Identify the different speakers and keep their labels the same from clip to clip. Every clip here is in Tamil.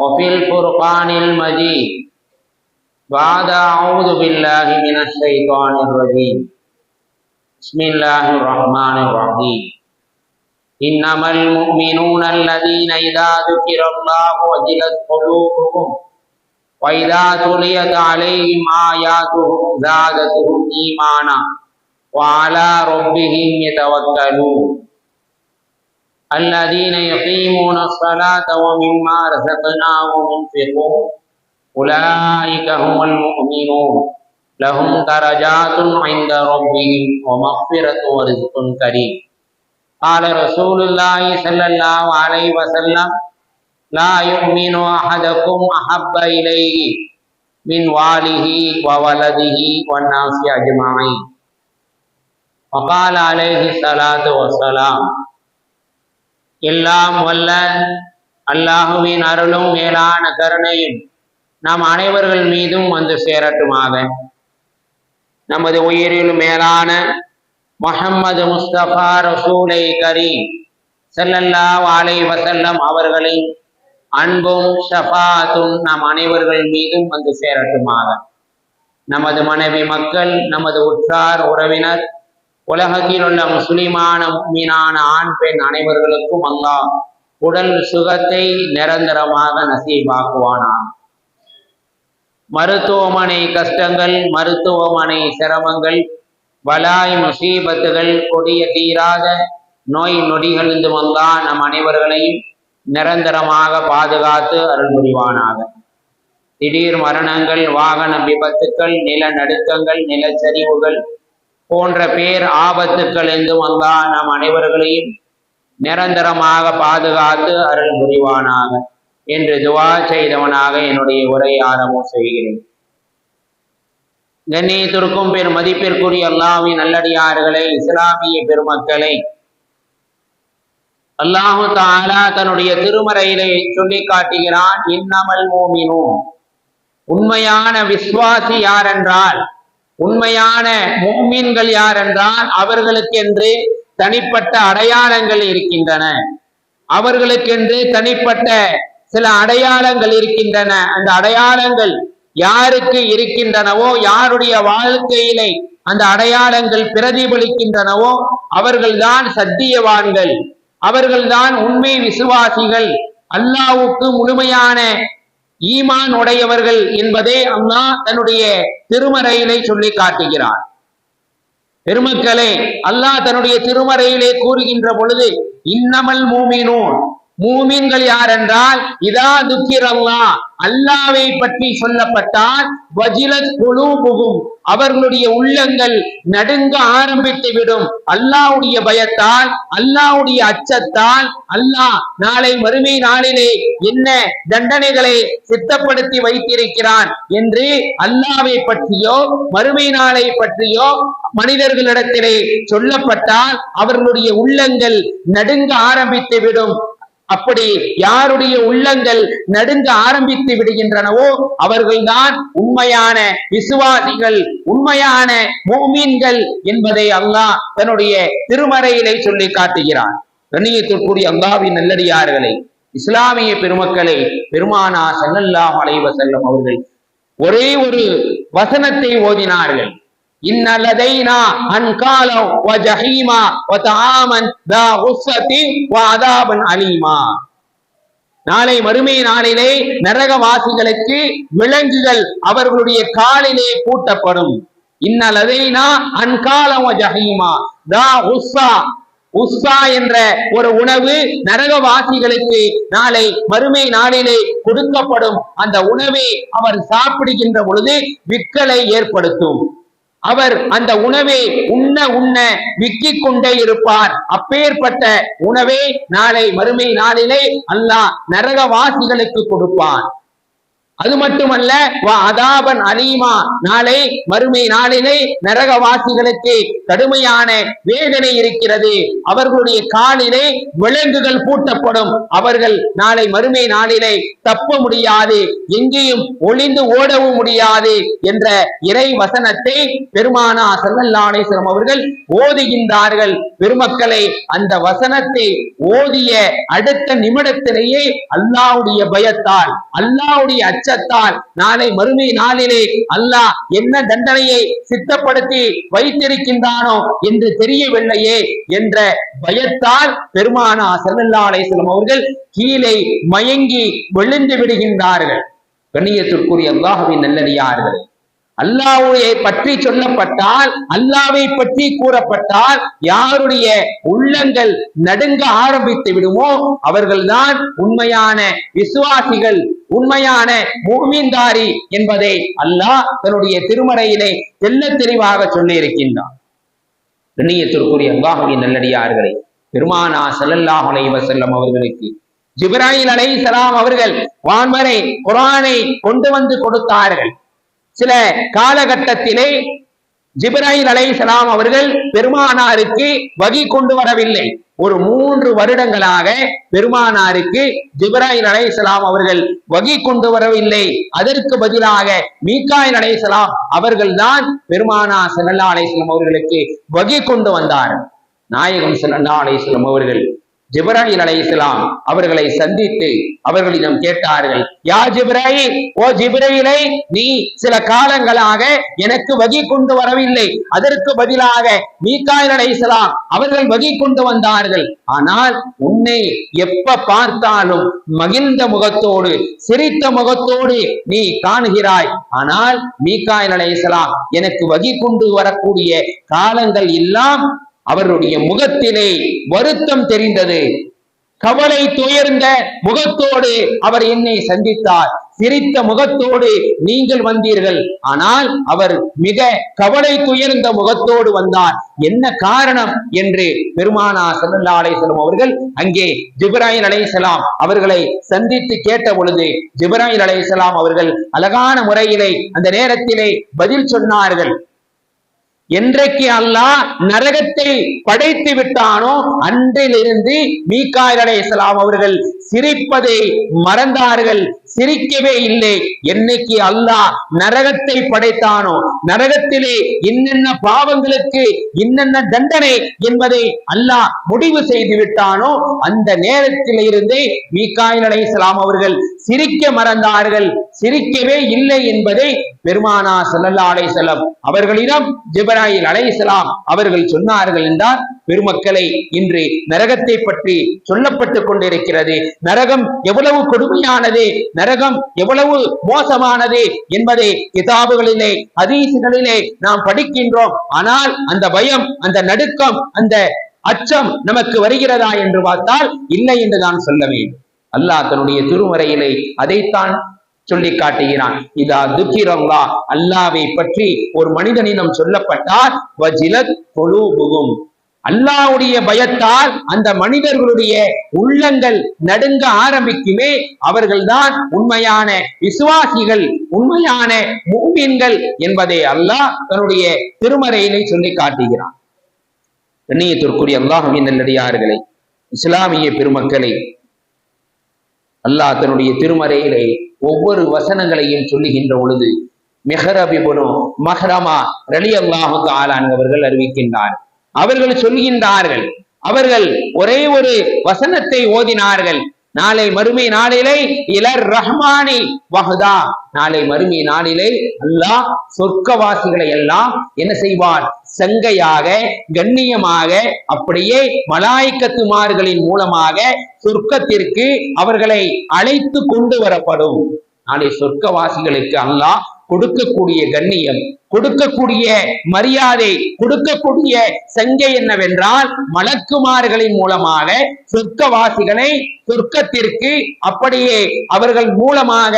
Speaker 1: وفي الفرقان المجيد. بعد أعوذ بالله من الشيطان الرجيم. بسم الله الرحمن الرحيم. إنما المؤمنون الذين إذا ذكر الله وجلت قلوبهم وإذا تليت عليهم آياته زادتهم إيمانا وعلى ربهم يتوكلون. الذين يقيمون الصلاة ومما رزقناهم ينفقون. أولئك هم المؤمنون. لهم درجات عند ربهم ومغفرة ورزق كريم. قال رسول الله صلى الله عليه وسلم لا يؤمن أحدكم أحب إليه من واله وولده والناس أجمعين. وقال عليه الصلاة والسلام எல்லாம் வல்ல அல்லாஹுவின் அருளும் மேலான கருணையும் நாம் அனைவர்கள் மீதும் வந்து சேரட்டுமாக. நமது உயிரில் மேலான முஹம்மது முஸ்தபா ரசூலை கரி செல்லல்லா வாலை வசல்லம் அவர்களின் அன்பும் ஷபாத்தும் நாம் அனைவர்கள் மீதும் வந்து சேரட்டுமாக. நமது மனைவி மக்கள் நமது உற்றார் உறவினர் உலகத்தில் உள்ள முஸ்லிமான மீனான ஆண் பெண் அனைவர்களுக்கும் அல்லாஹ் உடல் சுகத்தை நிரந்தரமாக நசீபாக்குவானான். மருத்துவமனை கஷ்டங்கள் மருத்துவமனை சிரமங்கள் பலாய் முசீபத்துகள் கொடிய தீராத நோய் நொடிகளிலிருந்து வந்தா நம் அனைவர்களையும் நிரந்தரமாக பாதுகாத்து அருள் புரிவானாக திடீர் மரணங்கள் வாகன விபத்துக்கள் நிலநடுக்கங்கள் நிலச்சரிவுகள் போன்ற பேர் ஆபத்துக்கள் என்றும் அல்லா நம் அனைவர்களையும் நிரந்தரமாக பாதுகாத்து அருள் புரிவானாக என்று துவா செய்தவனாக என்னுடைய உரை ஆரம்பம் செய்கிறேன். கண்ணியத்திற்கும் பெரும் மதிப்பிற்குரிய அல்லாவின் நல்லடியார்களை இஸ்லாமிய பெருமக்களை அல்லாஹு தாலா தன்னுடைய திருமறையிலே சொல்லி காட்டுகிறான் இன்னமல் மூமினும் உண்மையான விஸ்வாசி யாரென்றால் உண்மையான முக்மீன்கள் யார் என்றால் அவர்களுக்கென்று தனிப்பட்ட அடையாளங்கள் இருக்கின்றன. அவர்களுக்கென்று தனிப்பட்ட சில அடையாளங்கள் இருக்கின்றன. அந்த அடையாளங்கள் யாருக்கு இருக்கின்றனவோ யாருடைய வாழ்க்கையிலே அந்த அடையாளங்கள் பிரதிபலிக்கின்றனவோ அவர்கள்தான் சத்தியவான்கள். அவர்கள்தான் உண்மை விசுவாசிகள். அல்லாவுக்கு முழுமையான ஈமான் உடையவர்கள் என்பதே அல்லாஹ் தன்னுடைய திருமறையிலே சொல்லி காட்டுகிறார். பெருமக்களே அல்லாஹ் தன்னுடைய திருமறையிலே கூறுகின்ற பொழுது இன்னமல் மூமினூன். மூமின்கள் யார் என்றால் இதா துக்கிரல்லா அல்லாவை பற்றி சொல்லப்பட்டால் வஜிலத் குழுபுகும் அவர்களுடைய உள்ளங்கள் நடுங்க ஆரம்பித்து விடும். அல்லாவுடைய பயத்தால் அல்லாவுடைய அச்சத்தால் அல்லாஹ் நாளை மறுமை நாளிலே என்ன தண்டனைகளை சித்தப்படுத்தி வைத்திருக்கிறான் என்று அல்லாவை பற்றியோ மறுமை நாளை பற்றியோ மனிதர்களிடத்திலே சொல்லப்பட்டால் அவர்களுடைய உள்ளங்கள் நடுங்க ஆரம்பித்து விடும். அப்படி யாருடைய உள்ளங்கள் நடுங்க ஆரம்பித்து விடுகின்றனவோ அவர்கள்தான் உண்மையான விசுவாசிகள் உண்மையான மோமீன்கள் என்பதை அல்லாஹ் தன்னுடைய திருமறையிலே சொல்லி காட்டுகிறான். கண்ணியத்திற்குரிய அல்லாவின் நல்லடியார்களை இஸ்லாமிய பெருமக்களை பெருமானா செல்லல்லாம் அலைவ செல்லும் அவர்கள் ஒரே ஒரு வசனத்தை ஓதினார்கள். إن لدينا أنكالا وجحيما وطعاما ذا غصة وعذابا أليما நாளை மறுமை நாளிலே நரகவாசிகளுக்கு விலங்குகள் அவர்களுடைய காலிலே பூட்டப்படும் இன்னலதைனா அன்காலம் ஜஹீமா தா உஸ்ஸா உஸ்ஸா என்ற ஒரு உணவு நரகவாசிகளுக்கு நாளை மறுமை நாளிலே கொடுக்கப்படும் அந்த உணவை அவர் சாப்பிடுகின்ற பொழுது விற்களை ஏற்படுத்தும் அவர் அந்த உணவை உண்ண உண்ண விக்கிக் கொண்டே இருப்பார். அப்பேற்பட்ட உணவை நாளை மறுமை நாளிலே அல்லாஹ் நரகவாசிகளுக்கு கொடுப்பான் அது மட்டுமல்ல அதாபன் அலீமா நாளை மறுமை நாளிலே நரகவாசிகளுக்கு கடுமையான வேதனை இருக்கிறது. அவர்களுடைய காலிலே விலங்குகள் பூட்டப்படும். அவர்கள் நாளை மறுமை நாளிலே தப்ப முடியாது. எங்கேயும் ஒளிந்து ஓடவும் முடியாது என்ற இறை வசனத்தை பெருமானா சல்லல்லாஹேஸ்வரம் அவர்கள் ஓதுகின்றார்கள். பெருமக்களை அந்த வசனத்தை ஓதிய அடுத்த நிமிடத்திலேயே அல்லாவுடைய பயத்தால் அல்லாஹ்வுடைய அச்சத்தால் நாளை மறுமை நாளிலே அல்லாஹ் என்ன தண்டனையை சித்தப்படுத்தி வைத்திருக்கின்றானோ என்று தெரியவில்லையே என்ற பயத்தால் பெருமானா சல்லல்லா அலைஹிஸ்ஸலாம் அவர்கள் கீழே மயங்கி விழுந்து விடுகின்றார்கள். கண்ணியத்திற்குரிய அல்லாஹுவின் நல்லடியார்கள். அல்லாவுடைய பற்றி சொல்லப்பட்டால் அல்லாவை பற்றி கூறப்பட்டால் யாருடைய உள்ளங்கள் நடுங்க ஆரம்பித்து விடுமோ அவர்கள்தான் உண்மையான விசுவாசிகள் உண்மையான மூமின்தாரி என்பதை அல்லாஹ் தன்னுடைய திருமறையிலே தெல்ல தெளிவாக சொல்லி இருக்கின்றான் கண்ணியத்திற்குரிய அல்லாஹுவின் நல்லடியார்களை பெருமானா ஸல்லல்லாஹு அலைஹி வஸல்லம் அவர்களுக்கு ஜிப்ராயில் சலாம் அவர்கள் வான்வரை குரானை கொண்டு வந்து கொடுத்தார்கள். சில காலகட்டத்திலே ஜிப்ராய் அலை சலாம் அவர்கள் பெருமானாருக்கு வகி கொண்டு வரவில்லை. ஒரு மூன்று வருடங்களாக பெருமானாருக்கு ஜிப்ராஹில் அலை சலாம் அவர்கள் வகி கொண்டு வரவில்லை. அதற்கு பதிலாக மீகாயில் அலைஹிஸ்ஸலாம் அவர்கள்தான் பெருமானா ஸல்லல்லாஹு அலைஹி அவர்களுக்கு வகி கொண்டு வந்தார். நாயகம் ஸல்லல்லாஹு அலைஹி அவர்கள் அவர்கள் அலை இஸ்லாம் அவர்களை சந்தித்து அவர்களிடம் கேட்டார்கள் யா ஜிப்ராயில் ஓ ஜிப்ராயிலை நீ சில காலங்களாக எனக்கு வகி கொண்டு வரவில்லை. அதற்கு பதிலாக மீகாயில் இஸ்லாம் அவர்கள் வகி கொண்டு வந்தார்கள். ஆனால் உன்னை எப்ப பார்த்தாலும் மகிழ்ந்த முகத்தோடு சிரித்த முகத்தோடு நீ காணுகிறாய். ஆனால் மீகாயில் இஸ்லாம் எனக்கு வகி கொண்டு வரக்கூடிய காலங்கள் எல்லாம் அவருடைய முகத்திலே வருத்தம் தெரிந்தது. கவலை துயர்ந்த முகத்தோடு அவர் என்னை சந்தித்தார். சிரித்த முகத்தோடு நீங்கள் வந்தீர்கள். ஆனால் அவர் மிக கவலை துயர்ந்த முகத்தோடு வந்தார். என்ன காரணம் என்று பெருமானா சல்லல்லா அலைஹிஸ்ஸலாம் அவர்கள் அங்கே ஜிப்ராயில் அலைஹிஸ்ஸலாம் அவர்களை சந்தித்து கேட்ட பொழுது ஜிப்ராயில் அலைஹிஸ்ஸலாம் அவர்கள் அழகான முறையிலே அந்த நேரத்திலே பதில் சொன்னார்கள். என்றைக்கு அல்லாஹ் நரகத்தை படைத்து விட்டானோ அன்றிலிருந்து மீகாயில் இஸ்லாம் அவர்கள் சிரிப்பதை மறந்தார்கள் சிரிக்கவே இல்லை. என்னைக்கு அல்லாஹ் நரகத்தை படைத்தானோ நரகத்திலே என்னென்ன பாவங்களுக்கு என்னென்ன தண்டனை என்பதை அல்லாஹ் முடிவு செய்து விட்டானோ அந்த நேரத்தில் இருந்தே மீகாயில் அலைஹிஸ்ஸலாம் அவர்கள் சிரிக்க மறந்தார்கள். சிரிக்கவே இல்லை என்பதை பெருமானா செல்லல்லா அலைஹி அவர்களிடம் ஜிப்ராயில் அலைஹிஸ்ஸலாம் அவர்கள் சொன்னார்கள் என்றால் பெருமக்களை இன்று நரகத்தை பற்றி சொல்லப்பட்டுக் கொண்டிருக்கிறது. நரகம் எவ்வளவு கொடுமையானது நரகம் எவ்வளவு மோசமானது என்பதை கிதாபுகளிலே அதீசுகளிலே நாம் படிக்கின்றோம். ஆனால் அந்த பயம் அந்த நடுக்கம் அந்த அச்சம் நமக்கு வருகிறதா என்று பார்த்தால் இல்லை என்று தான் சொல்ல வேண்டும். அல்லாஹ் தன்னுடைய திருமறையிலே அதைத்தான் சொல்லி காட்டுகிறான். இதா துக்கிரல்லா அல்லாவை பற்றி ஒரு மனிதனிடம் சொல்லப்பட்டால் வஜிலத் குலூபுகும். அல்லாவுடைய பயத்தால் அந்த மனிதர்களுடைய உள்ளங்கள் நடுங்க ஆரம்பிக்குமே அவர்கள்தான் உண்மையான விசுவாசிகள் உண்மையான மூமியன்கள் என்பதை அல்லாஹ் தன்னுடைய திருமறையிலே சொல்லி காட்டுகிறான். கண்ணியத்திற்குரிய அல்லாஹுவின் நல்லடியார்களே இஸ்லாமிய பெருமக்களை அல்லாஹ் தன்னுடைய திருமறையிலே ஒவ்வொரு வசனங்களையும் சொல்லுகின்ற பொழுது மெஹரபிபுனு மஹரமா ரலி அல்லாஹுக்கு ஆளான் அவர்கள் அறிவிக்கின்றார். அவர்கள் சொல்கின்றார்கள் அவர்கள் ஒரே ஒரு வசனத்தை ஓதினார்கள் நாளை மறுமை நாளிலே இலர் ரஹ்மானி வஹதா. நாளை மறுமை நாளிலே அல்லாஹ் சொர்க்கவாசிகளை எல்லாம் என்ன செய்வார்? சங்கையாக கண்ணியமாக அப்படியே மலாய்க்கத்துமார்களின் மூலமாக சொர்க்கத்திற்கு அவர்களை அழைத்து கொண்டு வரப்படும். நாளை சொர்க்கவாசிகளுக்கு அல்லாஹ் கொடுக்கக்கூடிய கண்ணியம் கொடுக்கக்கூடிய மரியாதை கொடுக்கக்கூடிய சங்கை என்னவென்றால் மலக்குமார்களின் மூலமாக சொர்க்கவாசிகளை சொர்க்கத்திற்கு அப்படியே அவர்கள் மூலமாக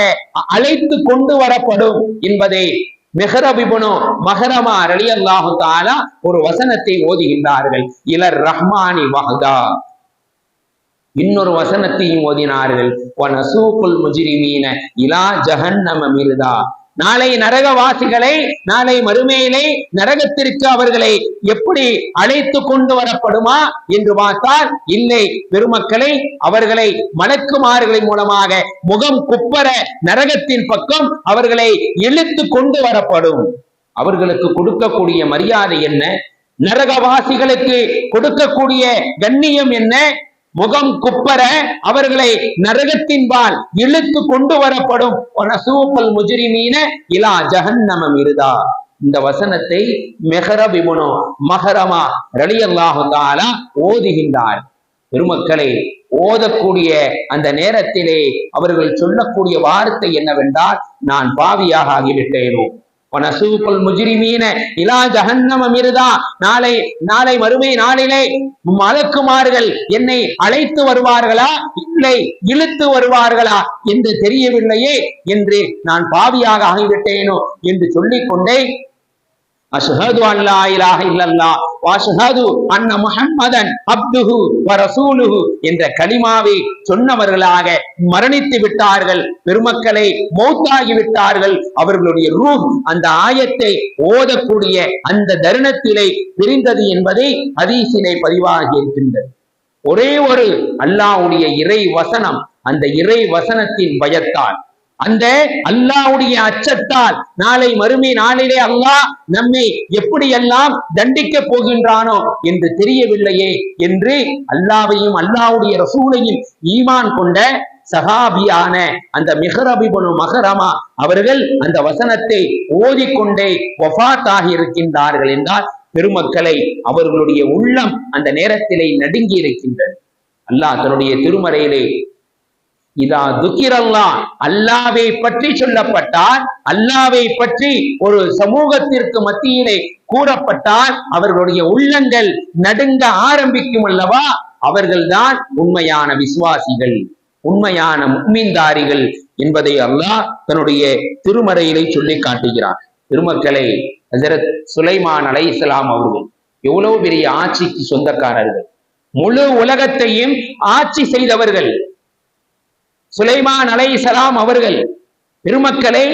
Speaker 1: அழைத்து கொண்டு வரப்படும் என்பதை மெஹரபிபுனோ மகரமா அலி அல்லாஹு தாலா ஒரு வசனத்தை ஓதுகின்றார்கள். இலர் ரஹ்மானி வஹதா. இன்னொரு வசனத்தையும் ஓதினார்கள். வனசூக்குல் முஜ்ரிமீன இலா ஜஹன்னம மிருதா. நாளை நரகவாசிகளை நாளை மறுமையிலே நரகத்திற்கு அவர்களை எப்படி அழைத்து கொண்டு வரப்படுமா என்று பார்த்தால் இல்லை பெருமக்களை அவர்களை மலக்குமார்களின் மூலமாக முகம் குப்பர நரகத்தின் பக்கம் அவர்களை இழுத்து கொண்டு வரப்படும். அவர்களுக்கு கொடுக்கக்கூடிய மரியாதை என்ன? நரகவாசிகளுக்கு கொடுக்கக்கூடிய கண்ணியம் என்ன? முகம் குப்பர அவர்களை நரகத்தின்பால் இழுத்து கொண்டு வரப்படும். ஒனசூப்பல் முஜ்ரிமீன இலா ஜஹன்னமம் இருதா இந்த வசனத்தை மெஹரபிமுனோ மஹரமா மகரமா தஆலா ஓதுகின்றார். பெருமக்களை ஓதக்கூடிய அந்த நேரத்திலே அவர்கள் சொல்லக்கூடிய வார்த்தை என்னவென்றால் நான் பாவியாக ஆகிவிட்டேனோ. வனசூக்குல் முஜிரிமீன இலா ஜஹன்னம மிருதா நாளை நாளை மறுமை நாளிலே மலக்குமார்கள் என்னை அழைத்து வருவார்களா? இல்லை இழுத்து வருவார்களா? என்று தெரியவில்லையே. என்று நான் பாவியாக ஆகிவிட்டேனோ என்று சொல்லிக்கொண்டே அஷ்ஹது அல்லா இலாஹ இல்லல்லா வஅஷ்ஹது அன்ன முஹம்மதன் அப்துஹு வரசூலுஹு என்ற கலிமாவை சொன்னவர்களாக மரணித்து விட்டார்கள். பெருமக்களை மௌத்தாகி விட்டார்கள். அவர்களுடைய ரூஹ் அந்த ஆயத்தை ஓதக்கூடிய அந்த தருணத்திலே பிரிந்தது என்பதை ஹதீஸிலே பதிவாகி இருக்கின்றது ஒரே ஒரு அல்லாஹ்வுடைய இறை வசனம் அந்த இறை வசனத்தின் பயத்தால் அந்த அல்லாஹ்வுடைய அச்சத்தால் நாளை மறுமை நாளிலே அல்லாஹ் நம்மை எப்படியெல்லாம் தண்டிக்க போகின்றானோ என்று தெரியவில்லையே என்று அல்லாவையும் அல்லாவுடைய ரசூலையும் ஈமான் கொண்ட சஹாபியான அந்த மிஹரபிபனு மகரமா அவர்கள் அந்த வசனத்தை ஓதிக்கொண்டே வஃபாத்தாகி இருக்கின்றார்கள் என்றால் பெருமக்களை அவர்களுடைய உள்ளம் அந்த நேரத்திலே நடுங்கி இருக்கின்றது. அல்லாஹ் தன்னுடைய திருமறையிலே இதா துக்கிரல்லா. அல்லாவை பற்றி சொல்லப்பட்டால் அல்லாவை பற்றி ஒரு சமூகத்திற்கு மத்தியிலே கூறப்பட்டால் அவர்களுடைய உள்ளங்கள் நடுங்க ஆரம்பிக்கும் அல்லவா? அவர்கள்தான் உண்மையான விசுவாசிகள் உண்மையான முக்மீன்தாரிகள் என்பதை அல்லாஹ் தன்னுடைய திருமறையிலே சொல்லி காட்டுகிறார் திருமக்களை ஹசரத் சுலைமான் அலைஹிஸ்ஸலாம் அவர்கள் எவ்வளவு பெரிய ஆட்சிக்கு சொந்தக்காரர்கள். முழு உலகத்தையும் ஆட்சி செய்தவர்கள். சுலைமான் அலை சலாம் அவர்கள் பெருமக்களை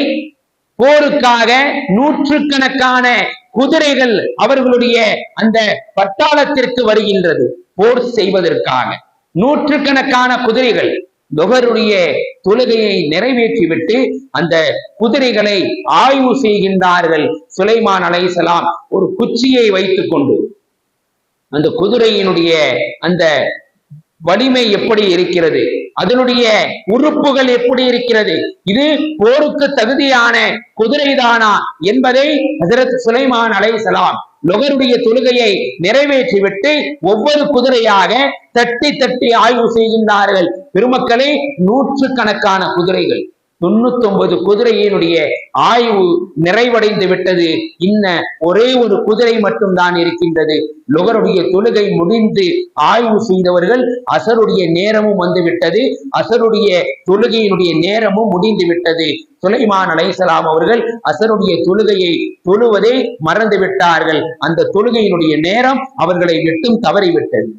Speaker 1: போருக்காக நூற்றுக்கணக்கான குதிரைகள் அவர்களுடைய அந்த பட்டாளத்திற்கு வருகின்றது. போர் செய்வதற்காக நூற்றுக்கணக்கான குதிரைகள் நுகருடைய தொழுகையை நிறைவேற்றிவிட்டு அந்த குதிரைகளை ஆய்வு செய்கின்றார்கள் சுலைமான் அலைசலாம் ஒரு குச்சியை வைத்துக் கொண்டு அந்த குதிரையினுடைய அந்த வலிமை எப்படி இருக்கிறது? அதனுடைய உறுப்புகள் எப்படி இருக்கிறது? இது போருக்கு தகுதியான குதிரைதானா என்பதை ஹசரத் சுலைமான் அலைசலாம் நுகருடைய தொழுகையை நிறைவேற்றிவிட்டு ஒவ்வொரு குதிரையாக தட்டி தட்டி ஆய்வு செய்கின்றார்கள். பெருமக்களே நூற்றுக்கணக்கான குதிரைகள். தொண்ணூத்தொன்பது குதிரையினுடைய ஆய்வு நிறைவடைந்து விட்டது. இன்ன ஒரே ஒரு குதிரை மட்டும்தான் இருக்கின்றது. லுகருடைய தொழுகை முடிந்து ஆய்வு செய்தவர்கள் அசருடைய நேரமும் வந்துவிட்டது அசருடைய தொழுகையினுடைய நேரமும் முடிந்து விட்டது. சுலைமான் அலைசலாம் அவர்கள் அசருடைய தொழுகையை தொழுவதை மறந்து விட்டார்கள். அந்த தொழுகையினுடைய நேரம் அவர்களை விட்டும் தவறிவிட்டது.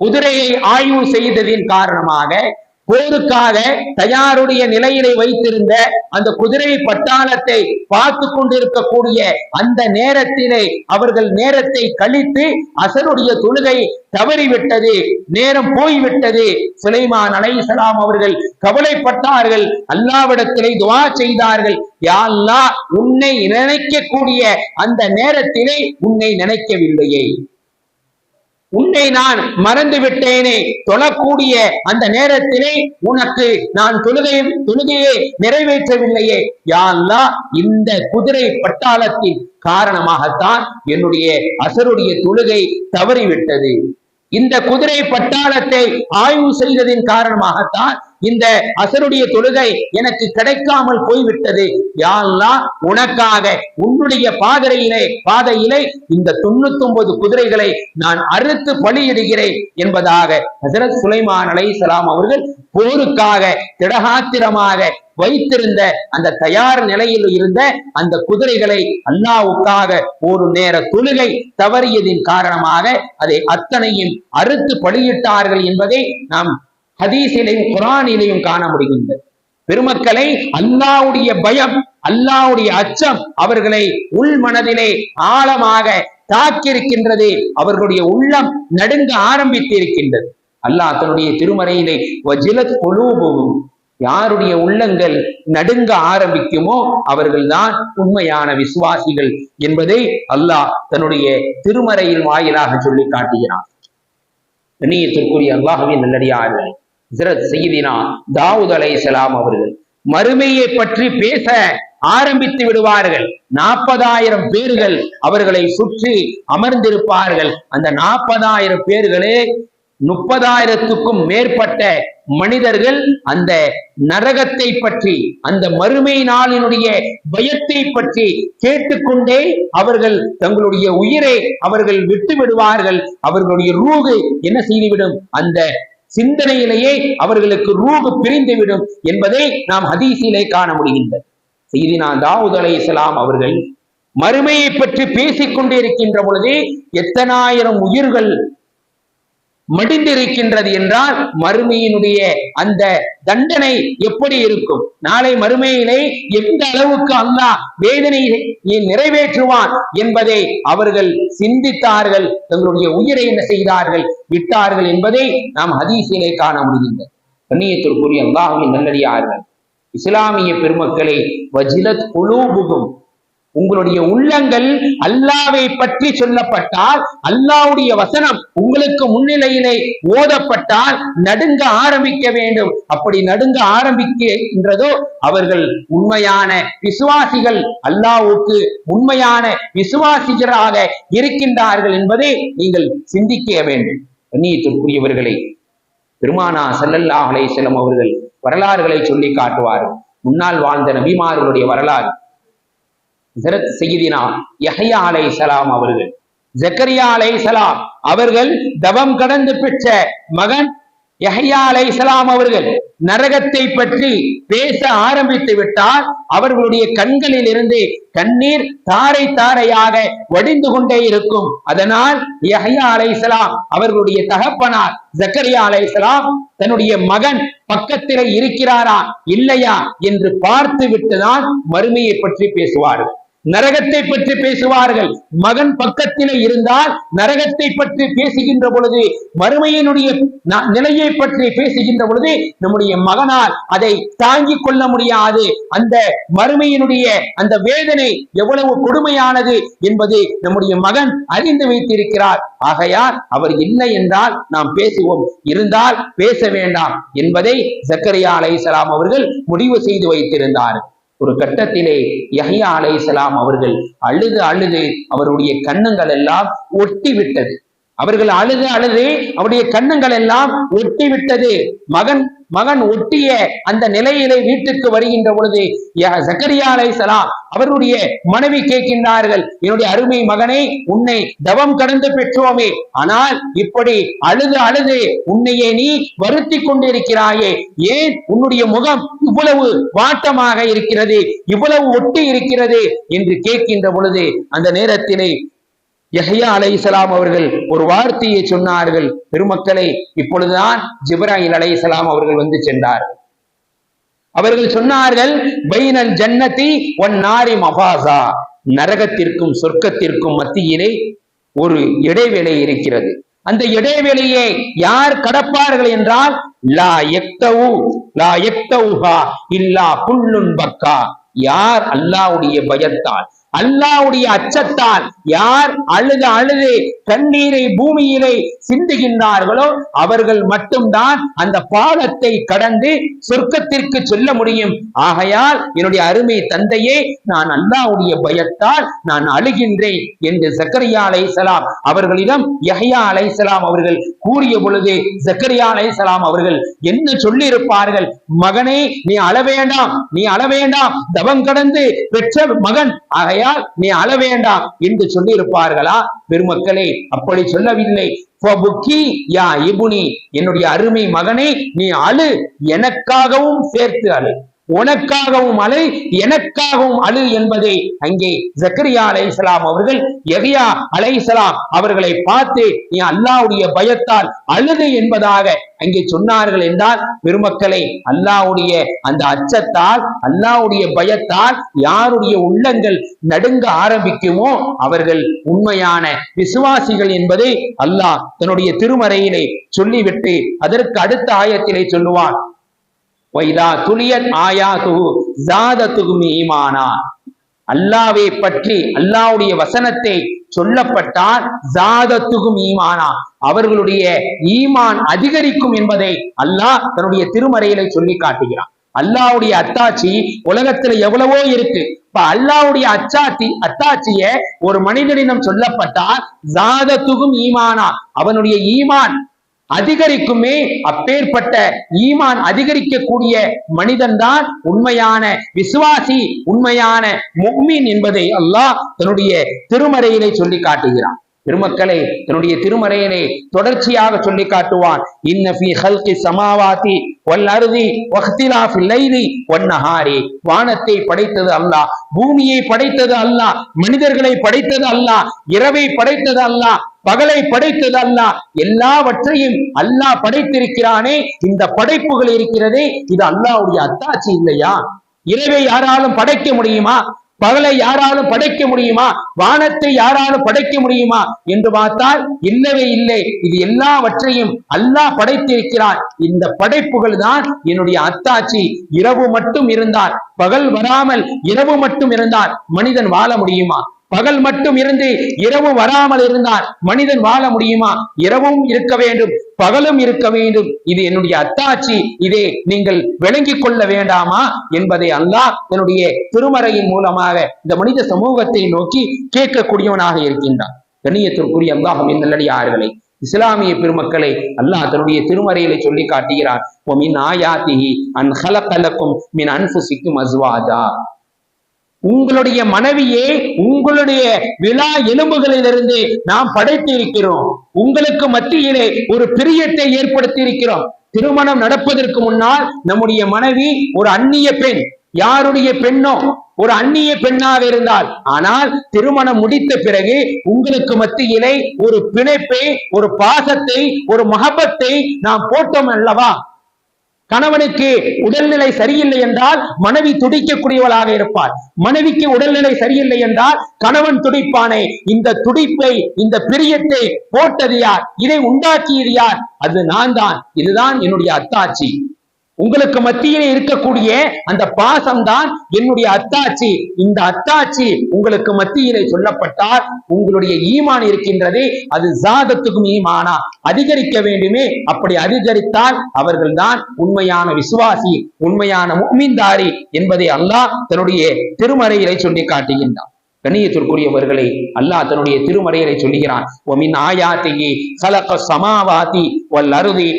Speaker 1: குதிரையை ஆய்வு செய்ததின் காரணமாக போருக்காக தயாருடைய நிலையிலே வைத்திருந்த அந்த குதிரை பட்டாளத்தை பார்த்து கொண்டிருக்கக்கூடிய அந்த நேரத்திலே அவர்கள் நேரத்தை கழித்து அசருடைய தொழுகை தவறிவிட்டது நேரம் போய்விட்டது. சுலைமான் அலைஹிஸ்ஸலாம் அவர்கள் கவலைப்பட்டார்கள். அல்லாவிடத்திலே துவா செய்தார்கள். யாழ்லா உன்னை நினைக்கக்கூடிய அந்த நேரத்திலே உன்னை நினைக்கவில்லையே. உன்னை நான் மறந்து விட்டேனே தொழக்கூடிய அந்த நேரத்திலே உனக்கு நான் தொழுகை தொழுகையை நிறைவேற்றவில்லையே. யாழ்லா இந்த குதிரை பட்டாளத்தின் காரணமாகத்தான் என்னுடைய அசருடைய தொழுகை தவறிவிட்டது. இந்த குதிரை பட்டாளத்தை ஆய்வு செய்ததின் காரணமாகத்தான் இந்த அசருடைய தொழுகை எனக்கு கிடைக்காமல் போய்விட்டது. யாழ்லாம் உனக்காக உன்னுடைய பாதையிலே பாதையிலே இந்த தொண்ணூத்தி ஒன்பது குதிரைகளை நான் அறுத்து பலியிடுகிறேன் என்பதாக ஹசரத் சுலைமான் அலைஹிஸ்ஸலாம் அவர்கள் போருக்காக திடகாத்திரமாக வைத்திருந்த அந்த தயார் நிலையில் இருந்த அந்த குதிரைகளை அல்லாவுக்காக ஒரு நேர தொழுகை தவறியதின் காரணமாக அதை அத்தனையும் அறுத்து பலியிட்டார்கள் என்பதை நாம் ஹதீஸிலையும் குரானிலையும் காண முடிகின்றது. பெருமக்களை அல்லாவுடைய பயம் அல்லாவுடைய அச்சம் அவர்களை உள் மனதிலே ஆழமாக தாக்கியிருக்கின்றது. அவர்களுடைய உள்ளம் நடுங்க ஆரம்பித்து இருக்கின்றது அல்லாஹ் தன்னுடைய திருமறையிலே வஜிலத் குலூபுகும் யாருடைய உள்ளங்கள் நடுங்க ஆரம்பிக்குமோ அவர்கள்தான் உண்மையான விசுவாசிகள் என்பதை அல்லாஹ் தன்னுடைய திருமறையில் வாயிலாக சொல்லி காட்டுகிறான். கண்ணியத்திற்குரிய அல்லாஹுவின் நல்லடியார்கள் செய்தினா தாவூத் அலைஹிஸ்ஸலாம் அவர்கள் மறுமையை பற்றி பேச ஆரம்பித்து விடுவார்கள். நாற்பதாயிரம் பேர்கள் அவர்களை சுற்றி அமர்ந்திருப்பார்கள். அந்த நாற்பதாயிரம் பேர்களே முப்பதாயிரத்துக்கும் மேற்பட்ட மனிதர்கள் அந்த நரகத்தை பற்றி அந்த மறுமை நாளினுடைய பயத்தை பற்றி கேட்டுக்கொண்டே அவர்கள் தங்களுடைய உயிரை அவர்கள் விட்டு விடுவார்கள் அவர்களுடைய ரூகு என்ன செய்துவிடும்? அந்த சிந்தனையிலேயே அவர்களுக்கு ரூபு பிரிந்துவிடும் என்பதை நாம் ஹதீசிலே காண முடிகின்றது. செய்தினா தாவூத் அலை இஸ்லாம் அவர்கள் மறுமையை பற்றி பேசிக் கொண்டிருக்கின்ற பொழுதே எத்தனாயிரம் உயிர்கள் மடிந்திருக்கின்றது என்றால் மறுமையினுடைய அந்த தண்டனை எப்படி இருக்கும்? நாளை மறுமையிலே எந்த அளவுக்கு அல்லாஹ் வேதனையை நிறைவேற்றுவான் என்பதை அவர்கள் சிந்தித்தார்கள் தங்களுடைய உயிரை என்ன செய்தார்கள் விட்டார்கள் என்பதை நாம் ஹதீசிலே காண முடிகின்றது. கண்ணியத்திற்குரிய அல்லாஹின் நல்லடியார்கள் இஸ்லாமிய பெருமக்களை வஜிலத் குலூபுகும் உங்களுடைய உள்ளங்கள் அல்லாவை பற்றி சொல்லப்பட்டால் அல்லாவுடைய வசனம் உங்களுக்கு முன்னிலையிலே ஓதப்பட்டால் நடுங்க ஆரம்பிக்க வேண்டும். அப்படி நடுங்க ஆரம்பிக்கின்றதோ அவர்கள் உண்மையான விசுவாசிகள் அல்லாவுக்கு உண்மையான விசுவாசிகராக இருக்கின்றார்கள் என்பதை நீங்கள் சிந்திக்க வேண்டும். கண்ணியத்திற்குரியவர்களை பெருமானா சல்லல்லாஹ் அலைஹிஸ்ஸலாம் அவர்கள் வரலாறுகளை சொல்லி காட்டுவார்கள் முன்னால் வாழ்ந்த நபிமார்களுடைய வரலாறு. ஹசரத் செய்தினா யஹயா அலை சலாம் அவர்கள். ஜக்கரியா அலை சலாம் அவர்கள் தவம் கடந்து பெற்ற மகன் யஹயா அலை சலாம் அவர்கள். நரகத்தை பற்றி பேச ஆரம்பித்து விட்டால் அவர்களுடைய கண்களில் இருந்து கண்ணீர் தாரை தாரையாக வடிந்து கொண்டே இருக்கும். அதனால் யஹயா அலைசலாம் அவர்களுடைய தகப்பனார் ஜக்கரியா அலைசலாம் தன்னுடைய மகன் பக்கத்திலே இருக்கிறாரா இல்லையா என்று பார்த்து விட்டுதான் மறுமையை பற்றி பேசுவார்கள். நரகத்தை பற்றி பேசுவார்கள். மகன் பக்கத்திலே இருந்தால் நரகத்தை பற்றி பேசுகின்ற பொழுது மறுமையினுடைய நிலையை பற்றி பேசுகின்ற பொழுது நம்முடைய மகனால் அதை தாங்கிக் கொள்ள முடியாது. அந்த மறுமையினுடைய அந்த வேதனை எவ்வளவு கொடுமையானது என்பது நம்முடைய மகன் அறிந்து வைத்திருக்கிறார். ஆகையால் அவர் இல்லை என்றால் நாம் பேசுவோம். இருந்தால் பேச வேண்டாம் என்பதை சக்கரியா அலை அவர்கள் முடிவு செய்து வைத்திருந்தார் ஒரு கட்டத்திலே யஹ்யா அலைஹிஸ்ஸலாம் அவர்கள் அழுது அழுது அவருடைய கண்ணங்கள் எல்லாம் ஒட்டி விட்டது. அவர்கள் அழுது அழுது அவருடைய கன்னங்கள் எல்லாம் ஒட்டி விட்டது மகன் மகன் ஒட்டிய அந்த நிலையிலே வீட்டுக்கு வருகின்ற பொழுது சக்கரியா ஜக்கரியா அவருடைய மனைவி கேட்கின்றார்கள் என்னுடைய அருமை மகனே உன்னை தவம் கடந்து பெற்றோமே. ஆனால் இப்படி அழுது அழுது உன்னையே நீ வருத்தி கொண்டிருக்கிறாயே. ஏன் உன்னுடைய முகம் இவ்வளவு வாட்டமாக இருக்கிறது இவ்வளவு ஒட்டி இருக்கிறது? என்று கேட்கின்ற பொழுது அந்த நேரத்திலே யஹ்யா அலைஹிஸ்ஸலாம் அவர்கள் ஒரு வார்த்தையை சொன்னார்கள். பெருமக்களை இப்பொழுதுதான் ஜிப்ராஹில் அலைஹிஸ்ஸலாம் அவர்கள் வந்து சென்றார்கள். அவர்கள் சொன்னார்கள் பைனல் ஜன்னதி ஒன் நாரி மபாசா நரகத்திற்கும் சொர்க்கத்திற்கும் மத்தியிலே ஒரு இடைவேளை இருக்கிறது. அந்த இடைவெளியை யார் கடப்பார்கள் என்றால் லா எக்தவு லா எக்தவுஹா இல்லா புல்லுன் பக்கா. யார் அல்லாவுடைய பயத்தால் அல்லாவுடைய அச்சத்தால் யார் அழுது அழுது கண்ணீரை பூமியிலே சிந்துகின்றார்களோ அவர்கள் மட்டும்தான் அந்த பாலத்தை கடந்து சொர்க்கத்திற்கு செல்ல முடியும். ஆகையால் என்னுடைய அருமை தந்தையே நான் அல்லாவுடைய பயத்தால் நான் அழுகின்றேன் என்று ஜக்கரியா அலைசலாம் அவர்களிடம் யஹ்யா அலைசலாம் அவர்கள் கூறிய பொழுது ஜக்கரியா அலைசலாம் அவர்கள் என்ன சொல்லி இருப்பார்கள் மகனே நீ அழ வேண்டாம் நீ அழ வேண்டாம் தவம் கடந்து பெற்ற மகன். ஆகையால் நீ அழ வேண்டாம் என்று சொல்லி இருப்பார்களா பெருமக்களே அப்படி சொல்லவில்லை. யா இபுனி என்னுடைய அருமை மகனே நீ அழு எனக்காகவும் சேர்த்து அழு. உனக்காகவும் அழு எனக்காகவும் அழு என்பதை அங்கே ஜக்கரியா அலைஹிஸ்ஸலாம் அவர்கள் எரியா அலை இஸ்லாம் அவர்களை பார்த்து நீ அல்லாவுடைய பயத்தால் அழுது என்பதாக அங்கே சொன்னார்கள் என்றால் பெருமக்களை அல்லாஹ்வுடைய அந்த அச்சத்தால் அல்லாஹ்வுடைய பயத்தால் யாருடைய உள்ளங்கள் நடுங்க ஆரம்பிக்குமோ அவர்கள் உண்மையான விசுவாசிகள் என்பதை அல்லாஹ் தன்னுடைய திருமறையிலே சொல்லிவிட்டு அதற்கு அடுத்த ஆயத்திலே சொல்லுவான். வைதா துலியத் ஜாத ஜாதத்துகும் ஈமானா அல்லாவை பற்றி அல்லாவுடைய வசனத்தை சொல்லப்பட்டால் ஜாதத்துகும் ஈமானா. அவர்களுடைய ஈமான் அதிகரிக்கும் என்பதை அல்லாஹ் தன்னுடைய திருமறையில சொல்லி காட்டுகிறான். அல்லாவுடைய அத்தாட்சி உலகத்துல எவ்வளவோ இருக்கு. இப்ப அல்லாவுடைய அச்சாட்சி அத்தாட்சிய ஒரு மனிதனிடம் சொல்லப்பட்டால் ஜாதத்துகும் ஈமானா. அவனுடைய ஈமான் அதிகரிக்குமே அப்பேற்பட்ட ஈமான் அதிகரிக்கக்கூடிய மனிதன் தான் உண்மையான விசுவாசி உண்மையான முக்மீன் என்பதை அல்லாஹ் தன்னுடைய திருமறையிலே சொல்லி காட்டுகிறான். பெருமக்களை தன்னுடைய திருமறையினை தொடர்ச்சியாக சொல்லி காட்டுவான். இன்ன ஹல்கி சமாவாதி வல் அருதி வஹ்திலாஃபில் லைலி வானத்தை படைத்தது அல்லாஹ் பூமியை படைத்தது அல்லாஹ் மனிதர்களை படைத்தது அல்லாஹ் இரவை படைத்தது அல்லாஹ் பகலை படைத்தது அல்லாஹ் எல்லாவற்றையும் அல்லாஹ் படைத்திருக்கிறானே. இந்த படைப்புகள் இருக்கிறதே இது அல்லாஹ்வுடைய அத்தாட்சி இல்லையா? இரவை யாராலும் படைக்க முடியுமா? பகலை யாராலும் படைக்க முடியுமா? வானத்தை யாராலும் படைக்க முடியுமா? என்று பார்த்தால் இல்லவே இல்லை. இது எல்லாவற்றையும் அல்லாஹ் படைத்திருக்கிறான். இந்த படைப்புகள் தான் என்னுடைய அத்தாச்சி இரவு மட்டும் இருந்தால் பகல் வராமல் இரவு மட்டும் இருந்தால் மனிதன் வாழ முடியுமா? பகல் மட்டும் இருந்து இரவு வராமல் இருந்தால் மனிதன் வாழ முடியுமா? இரவும் இருக்க வேண்டும் பகலும் இருக்க வேண்டும். இது என்னுடைய அத்தாட்சி. இதை நீங்கள் விளங்கிக் கொள்ள வேண்டாமா? என்பதை அல்லாஹ் என்னுடைய திருமறையின் மூலமாக இந்த மனித சமூகத்தை நோக்கி கேட்கக்கூடியவனாக இருக்கின்றான். கண்ணியத்திற்குரிய அல்லாஹ் நல்லடியார்களை இஸ்லாமிய பெருமக்களை அல்லாஹ் தன்னுடைய திருமறையிலே சொல்லி காட்டுகிறான். மின் ஆயாத்திகி அன் ஹலக்கலக்கும் மின் அன்புசிக்கும் அஸ்வாஜா. உங்களுடைய மனைவியே உங்களுடைய விழா எலும்புகளிலிருந்து நாம் படைத்து இருக்கிறோம் உங்களுக்கு மத்தியிலே ஒரு பிரியத்தை ஏற்படுத்தி இருக்கிறோம் திருமணம் நடப்பதற்கு முன்னால் நம்முடைய மனைவி ஒரு அந்நிய பெண். யாருடைய பெண்ணோ? ஒரு அந்நிய பெண்ணாக இருந்தால். ஆனால் திருமணம் முடித்த பிறகு உங்களுக்கு மத்தியிலே ஒரு பிணைப்பை ஒரு பாசத்தை ஒரு மகபத்தை நாம் போட்டோம் அல்லவா? கணவனுக்கு உடல்நிலை சரியில்லை என்றால் மனைவி துடிக்கக்கூடியவளாக இருப்பார் மனைவிக்கு உடல்நிலை சரியில்லை என்றால் கணவன் துடிப்பானே. இந்த துடிப்பை இந்த பிரியத்தை போட்டது யார்? இதை உண்டாக்கியது யார்? அது நான் தான் இதுதான் என்னுடைய அத்தாட்சி உங்களுக்கு மத்தியிலே இருக்கக்கூடிய அந்த பாசம் தான் என்னுடைய அத்தாச்சி இந்த அத்தாச்சி உங்களுக்கு மத்தியிலே சொல்லப்பட்டால் உங்களுடைய ஈமான் இருக்கின்றதே அது ஜாதத்துக்கும் ஈமானா. அதிகரிக்க வேண்டுமே அப்படி அதிகரித்தால் அவர்கள்தான் உண்மையான விசுவாசி உண்மையான முமிந்தாரி என்பதை அல்லாஹ் தன்னுடைய திருமறையிலே சொல்லி காட்டுகின்றான் கணியத்திற்குரியவர்களை அல்லாஹ் தன்னுடைய திருமறையரை சொல்லுகிறான். ஒமின் ஆயாத்தையே கலக்க சமாவாதி வல் அருதி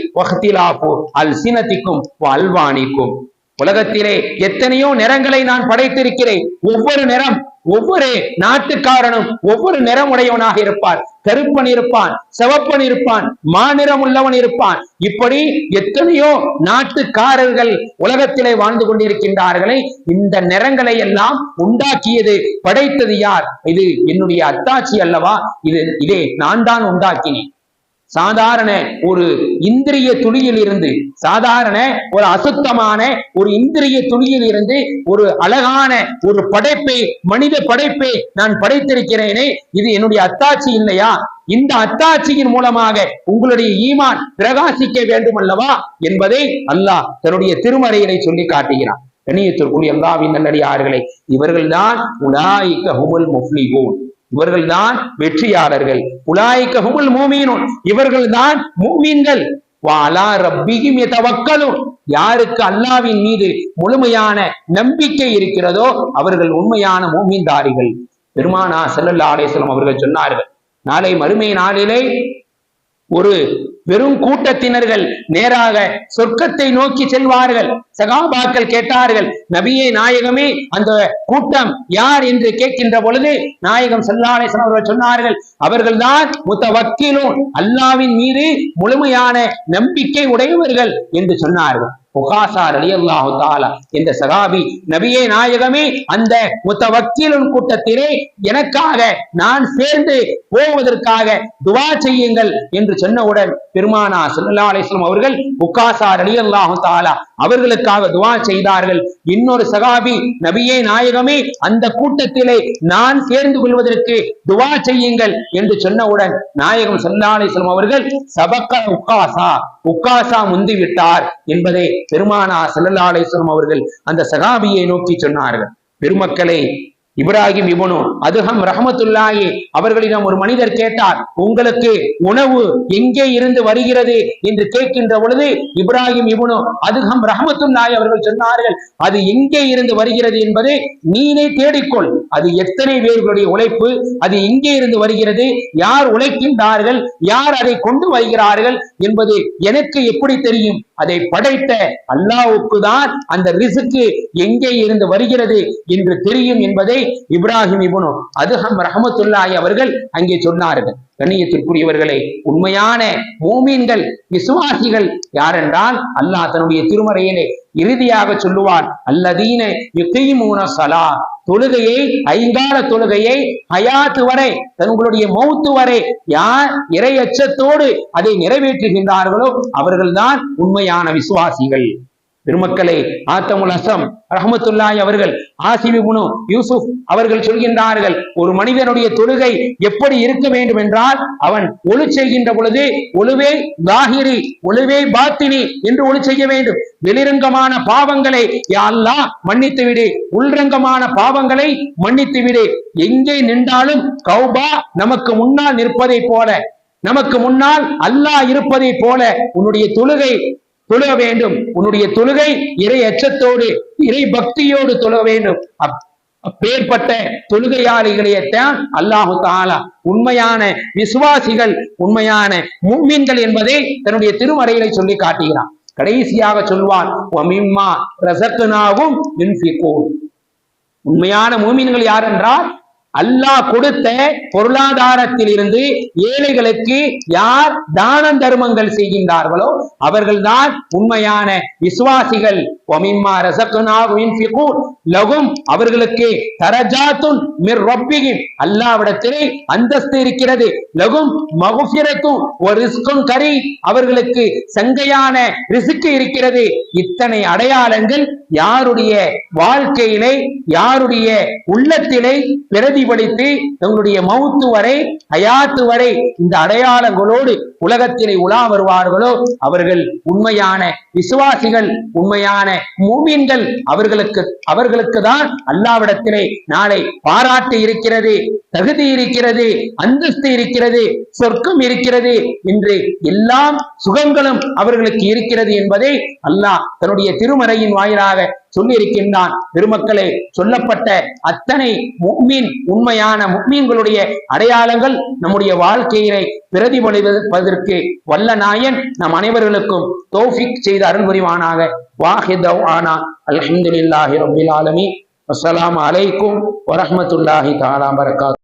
Speaker 1: அல் சினத்திக்கும் அல்வானிக்கும். உலகத்திலே எத்தனையோ நிறங்களை நான் படைத்திருக்கிறேன். ஒவ்வொரு நிறம் ஒவ்வொரு நாட்டுக்காரனும் ஒவ்வொரு நிறம் உடையவனாக இருப்பார் கருப்பன் இருப்பான் சிவப்பன் இருப்பான் மாநிறம் உள்ளவன் இருப்பான். இப்படி எத்தனையோ நாட்டுக்காரர்கள் உலகத்திலே வாழ்ந்து கொண்டிருக்கின்றார்களே இந்த நிறங்களை எல்லாம் உண்டாக்கியது படைத்தது யார்? இது என்னுடைய அத்தாட்சி அல்லவா? இது இதே நான் தான் உண்டாக்கினேன். சாதாரண ஒரு இந்திரிய துளியில் இருந்து சாதாரண ஒரு அசுத்தமான ஒரு இந்திரிய துளியில் இருந்து ஒரு அழகான ஒரு படைப்பை மனித படைப்பை நான் படைத்திருக்கிறேனே இது என்னுடைய அத்தாட்சி இல்லையா? இந்த அத்தாட்சியின் மூலமாக உங்களுடைய ஈமான் பிரகாசிக்க வேண்டும் அல்லவா என்பதை அல்லாஹ் தன்னுடைய திருமறையினை சொல்லி காட்டுகிறான். கண்ணியத்திற்குரிய அல்லாவின் நல்லடியார்களே இவர்கள்தான் உலாய்க்க ஹுமல் முஃப்லிகூன். இவர்கள்தான் வெற்றியாளர்கள். உலாயிக்க ஹுமுல் இவர்கள் இவர்கள்தான் மூமீன்கள். வாலா ரப்பியும் தவக்கலும் யாருக்கு அல்லாவின் மீது முழுமையான நம்பிக்கை இருக்கிறதோ அவர்கள் உண்மையான மூமீன்தாரிகள். பெருமானா ஸல்லல்லாஹு அலைஹி அவர்கள் சொன்னார்கள் நாளை மறுமை நாளிலே ஒரு வெறும் கூட்டத்தினர்கள் நேராக சொர்க்கத்தை நோக்கி செல்வார்கள். சகாபாக்கள் கேட்டார்கள் நபியே நாயகமே அந்த கூட்டம் யார்? என்று கேட்கின்ற பொழுது நாயகம் செல்லாலை அவர்கள் சொன்னார்கள் அவர்கள்தான் முத்தவக்கிலும் அல்லாவின் மீது முழுமையான நம்பிக்கை உடையவர்கள் என்று சொன்னார்கள். புகாசா அலி அல்லாஹு தாலா இந்த சகாபி நபியே நாயகமே அந்த முத்தவக்கீலன் கூட்டத்திலே எனக்காக நான் சேர்ந்து போவதற்காக துவா செய்யுங்கள் என்று சொன்னவுடன் பெருமானா சல்லா அலிஸ்லாம் அவர்கள் புகாசா அலி அல்லாஹு தாலா அவர்களுக்காக துவா செய்தார்கள். இன்னொரு சகாபி நபியே நாயகமே அந்த கூட்டத்திலே நான் சேர்ந்து கொள்வதற்கு துவா செய்யுங்கள் என்று சொன்னவுடன் நாயகம் சல்லா அலிஸ்லாம் அவர்கள் சபக்க உக்காசா உக்காசா முந்திவிட்டார் என்பதை பெருமானா சல்லல்லா அவர்கள் அந்த சகாபியை நோக்கி சொன்னார்கள். பெருமக்களை இப்ராஹிம் இபனு அதுஹம் ரஹமத்துல்லாஹி அவர்களிடம் ஒரு மனிதர் கேட்டார் உங்களுக்கு உணவு எங்கே இருந்து வருகிறது? என்று கேட்கின்ற பொழுது இப்ராஹிம் இபனு அதுஹம் ரஹமத்துல்லாஹி அவர்கள் சொன்னார்கள் அது எங்கே இருந்து வருகிறது என்பது நீனே தேடிக்கொள். அது எத்தனை பேர்களுடைய உழைப்பு அது எங்கே இருந்து வருகிறது யார் உழைக்கின்றார்கள் யார் அதை கொண்டு வருகிறார்கள் என்பது எனக்கு எப்படி தெரியும்? அதை படைத்த அல்லாவுக்கு தான் அந்த ரிசுக்கு எங்கே இருந்து வருகிறது என்று தெரியும் என்பதை இப்ராஹிம் இபுனு அதுஹம் ரஹமத்துல்லாய் அவர்கள் அங்கே சொன்னார்கள். கண்ணியத்திற்குரியவர்களை உண்மையான மூமீன்கள் விசுவாசிகள் யாரென்றால் அல்லாஹ் தன்னுடைய திருமறையிலே இறுதியாக சொல்லுவான் அல்லதீன யுகைமூன சலா தொழுகையை ஐங்கால தொழுகையை ஹயாத்து வரை தங்களுடைய மௌத்து வரை யார் இறை அச்சத்தோடு அதை நிறைவேற்றுகின்றார்களோ அவர்கள்தான் உண்மையான விசுவாசிகள். பெருமக்களை ஆத்தமுல் அசம் ரஹமத்துல்லாய் அவர்கள் ஆசிபி முனு யூசுப் அவர்கள் சொல்கின்றார்கள் ஒரு மனிதனுடைய தொழுகை எப்படி இருக்க வேண்டும் என்றால் அவன் ஒளி செய்கின்ற பொழுது ஒழுவே தாகிரி ஒழுவே பாத்தினி என்று ஒளி செய்ய வேண்டும். வெளிரங்கமான பாவங்களை யா அல்லாஹ் மன்னித்து விடு. உள்ரங்கமான பாவங்களை மன்னித்து விடு. எங்கே நின்றாலும் கௌபா நமக்கு முன்னால் நிற்பதை போல நமக்கு முன்னால் அல்லாஹ் இருப்பதை போல உன்னுடைய தொழுகை தொழுக வேண்டும். உன்னுடைய தொழுகை இறை அச்சத்தோடு இறை பக்தியோடு தொழுக வேண்டும். அப்பேற்பட்ட தொழுகையாளிகளையத்தான் அல்லாஹு தாலா உண்மையான விசுவாசிகள் உண்மையான மும்மின்கள் என்பதை தன்னுடைய திருமறைகளை சொல்லி காட்டுகிறான். கடைசியாக சொல்வான் "வமிம்மா ரஸக்னாஹும் உண்மையான மூமின்கள் யார் என்றால் அல்லாஹ் கொடுத்த பொருளாதாரத்தில் இருந்து ஏழைகளுக்கு யார் தான தர்மங்கள் செய்கின்றார்களோ அவர்கள்தான் உண்மையான விசுவாசிகள். லகும் அவர்களுக்கு தரஜாத்தும் அல்லாவிடத்திலே அந்தஸ்து இருக்கிறது. லகும் மகுஃபிரத்தும் ஒரு ரிஸ்கும் கரி. அவர்களுக்கு சங்கையான ரிசுக்கு இருக்கிறது. இத்தனை அடையாளங்கள் யாருடைய வாழ்க்கையிலே யாருடைய உள்ளத்திலே பிரதி உறுதிப்படுத்தி தங்களுடைய மவுத்து வரை அயாத்து வரை இந்த அடையாளங்களோடு உலகத்திலே உலா வருவார்களோ அவர்கள் உண்மையான விசுவாசிகள் உண்மையான மூமின்கள் அவர்களுக்கு அவர்களுக்கு தான் அல்லாவிடத்திலே நாளை பாராட்டு இருக்கிறது தகுதி இருக்கிறது அந்தஸ்து இருக்கிறது சொர்க்கம் இருக்கிறது என்று எல்லாம் சுகங்களும் அவர்களுக்கு இருக்கிறது என்பதை அல்லாஹ் தன்னுடைய திருமறையின் வாயிலாக சொல்லியிருக்கின்றான். பெருமக்களே சொல்லப்பட்ட அத்தனை முக்மீன் உண்மையான முக்மீன்களுடைய அடையாளங்கள் நம்முடைய வாழ்க்கையினை பிரதிபலிப்பதற்கு வல்ல நாயன் நம் அனைவர்களுக்கும் தௌஃபிக் செய்த அருள் புரிவானாக வாஹித் ஆனா அலஹமதுல்லாஹி ரப்பில் ஆலமி அஸ்லாம் அலைக்கும் வரஹ்மத்துல்லாஹி தஆலா பரகாத்.